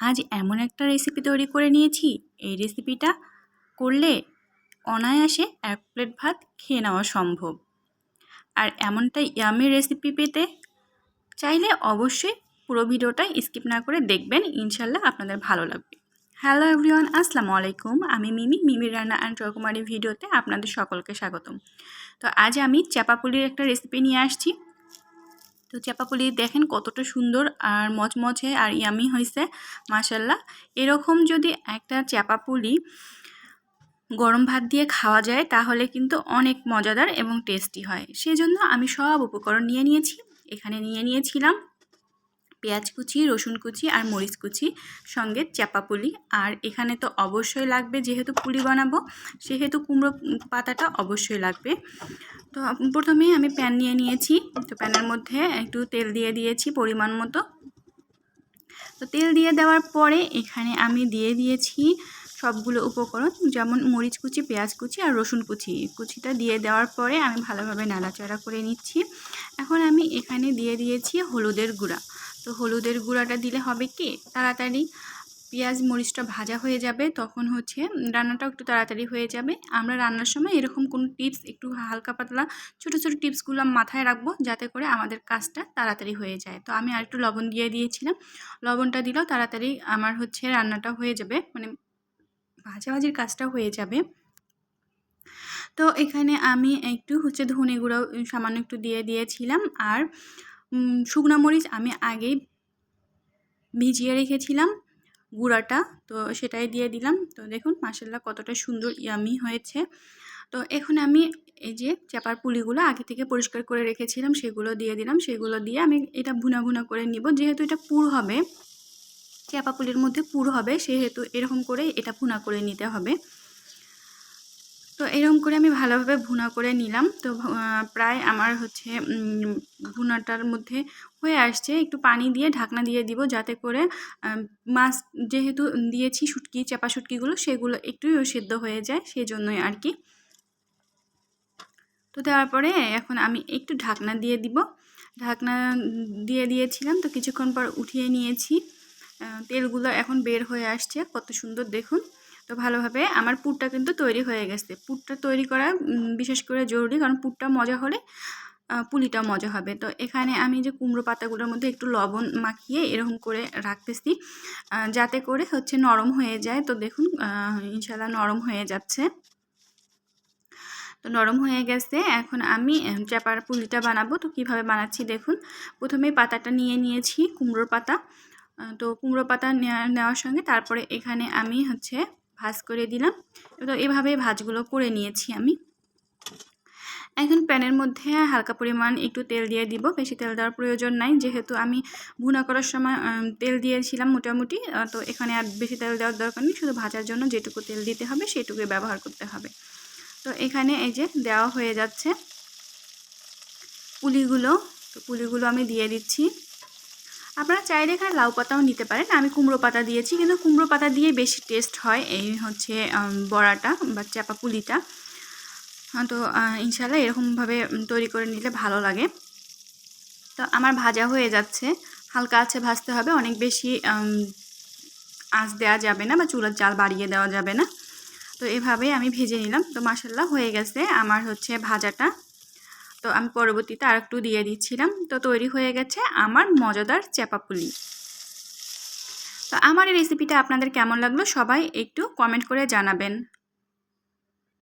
আজ এমন একটা রেসিপি তৈরি করে নিয়েছি। এই রেসিপিটা করলে অনায়াসে এক প্লেট ভাত খেয়ে নেওয়া সম্ভব। আর এমনটা ইয়ামি রেসিপি পেতে চাইলে অবশ্যই পুরো ভিডিওটা স্কিপ না করে দেখবেন ইনশাল্লাহ আপনাদের ভালো লাগবে। হ্যালো এভরিওয়ান আসসালামু আলাইকুম। আমি মিমি মিমির রান্না অ্যান্ড রকমারি ভিডিওতে আপনাদের সকলকে স্বাগতম। তো আজ আমি চাপাপুলির একটা রেসিপি নিয়ে আসছি। তো চাপা পুলি দেখেন কতটা সুন্দর আর মচমচে আর ইয়ামি হয়েছে মাসাল্লাহ এরকম যদি একটা চাপাপুলি গরম ভাত দিয়ে খাওয়া যায়, তাহলে কিন্তু অনেক মজাদার এবং টেস্টি হয়। সেজন্য আমি সব উপকরণ নিয়ে নিয়েছি, এখানে নিয়ে নিয়েছিলাম। পেঁয়াজ কুচি, রসুন কুচি আর মরিচ কুচি সঙ্গে চাপা পুলি আর এখানে তো অবশ্যই লাগবে, যেহেতু পুলি বানাবো, সেহেতু কুমড়ো পাতাটা অবশ্যই লাগবে। তো প্রথমে আমি প্যান নিয়ে নিয়েছি। তো প্যানের মধ্যে একটু তেল দিয়ে দিয়েছি পরিমাণ মতো। তো তেল দিয়ে দেওয়ার পরে এখানে আমি দিয়ে দিয়েছি সবগুলো উপকরণ, যেমন মরিচ কুচি, পেঁয়াজ কুচি আর রসুন কুচি। কুচিটা দিয়ে দেওয়ার পরে আমি ভালোভাবে নাড়াচাড়া করে নিচ্ছি। এখন আমি এখানে দিয়ে দিয়েছি হলুদের গুঁড়া। তো হলুদের গুঁড়াটা দিলে হবে কি? তাড়াতাড়ি পেঁয়াজ মরিচটা ভাজা হয়ে যাবে, তখন হচ্ছে রান্নাটাও একটু তাড়াতাড়ি হয়ে যাবে। আমরা রান্নার সময় এরকম কোনো টিপস, একটু হালকা পাতলা ছোটো ছোটো টিপসগুলো মাথায় রাখব যাতে করে আমাদের কাজটা তাড়াতাড়ি হয়ে যায়। তো আমি আর একটু লবণ দিয়ে দিয়েছিলাম। লবণটা দিলেও তাড়াতাড়ি আমার হচ্ছে রান্নাটা হয়ে যাবে মানে ভাজাভাজির কাজটা হয়ে যাবে। তো এখানে আমি একটু হচ্ছে ধনে গুঁড়ো সামান্য একটু দিয়ে দিয়েছিলাম। আর শুকনো মরিচ আমি আগেই ভিজিয়ে রেখেছিলাম গুঁড়াটা, তো সেটাই দিয়ে দিলাম। তো দেখুন মাসাল্লাহ কতটা সুন্দর ইয়ামি হয়েছে। তো এখন আমি এই যে চাপার পুলিগুলো আগে থেকে পরিষ্কার করে রেখেছিলাম, সেগুলো দিয়ে দিলাম। সেগুলো দিয়ে আমি এটা ভুনা ভুনা করে নিব। যেহেতু এটা পুর হবে চাপা পুলির মধ্যে পুর হবে, সেহেতু এরকম করে এটা ভুনা করে নিতে হবে। তো এরকম করে আমি ভালোভাবে ভুনা করে নিলাম। তো প্রায় আমার হচ্ছে ভুনাটার মধ্যে হয়ে আসছে। একটু পানি দিয়ে ঢাকনা দিয়ে দিব যাতে করে মাছ যেহেতু দিয়েছি শুটকি, চাপা শুটকিগুলো, সেগুলো একটু সেদ্ধ হয়ে যায় সেই জন্যই আর কি। তো দেওয়ার পরে এখন আমি একটু ঢাকনা দিয়ে দিব। ঢাকনা দিয়ে দিয়েছিলাম তো কিছুক্ষণ পর উঠিয়ে নিয়েছি। তেলগুলো এখন বের হয়ে আসছে। কত সুন্দর দেখুন। তো ভালোভাবে আমার পুরটা কিন্তু তৈরি হয়ে গেছে। পুরটা তৈরি করা বিশেষ করে জরুরি কারণ পুরটা মজা হলে পুলিটা মজা হবে। তো এখানে আমি যে কুমড়ো পাতাগুলোর মধ্যে একটু লবণ মাখিয়ে এরকম করে রাখতেছি যাতে করে হচ্ছে নরম হয়ে যায়। তো দেখুন ইনশাল্লাহ নরম হয়ে যাচ্ছে। তো নরম হয়ে গেছে। এখন আমি চাপার পুলিটা বানাবো। তো কীভাবে বানাচ্ছি দেখুন, প্রথমে পাতাটা নিয়ে নিয়েছি কুমড়োর পাতা। তো কুমড়ো পাতা নেওয়ার সঙ্গে তারপরে এখানে আমি হচ্ছে ভাজ করে দিলাম। তো এভাবে ভাজগুলো করে নিয়েছি আমি। এখন প্যানের মধ্যে হালকা পরিমাণ একটু তেল দিয়ে দিব। বেশি তেল দেওয়ার প্রয়োজন নাই। যেহেতু আমি ভুনা করার সময় তেল দিয়েছিলাম মোটামুটি তো এখানে আর বেশি তেল দেওয়ার দরকার নেই। শুধু ভাজার জন্য যেটুকু তেল দিতে হবে, সেটুকুই ব্যবহার করতে হবে। তো এখানে এই যে দেওয়া হয়ে যাচ্ছে পুলিগুলো। তো পুলিগুলো আমি দিয়ে দিচ্ছি। আপনারা চাইলে এখানে লাউ পাতাও নিতে পারেন। আমি কুমড়ো পাতা দিয়েছি, কিন্তু কুমড়ো পাতা দিয়ে বেশি টেস্ট হয় এই হচ্ছে বড়াটা বা চাপা পুলিটা। তো ইনশাল্লাহ এরকমভাবে তৈরি করে নিলে ভালো লাগে। তো আমার ভাজা হয়ে যাচ্ছে। হালকা আছে ভাজতে হবে, অনেক বেশি আঁচ দেওয়া যাবে না বা চুলার জাল বাড়িয়ে দেওয়া যাবে না। তো এভাবে আমি ভেজে নিলাম। তো মাসাল্লাহ হয়ে গেছে আমার হচ্ছে ভাজাটা। তো আমি পরবর্তীতে আর একটু দিয়ে দিচ্ছিলাম। তো তৈরি হয়ে গেছে আমার মজাদার চেপাপুলি তো আমার এই রেসিপিটা আপনাদের কেমন লাগল সবাই একটু কমেন্ট করে জানাবেন।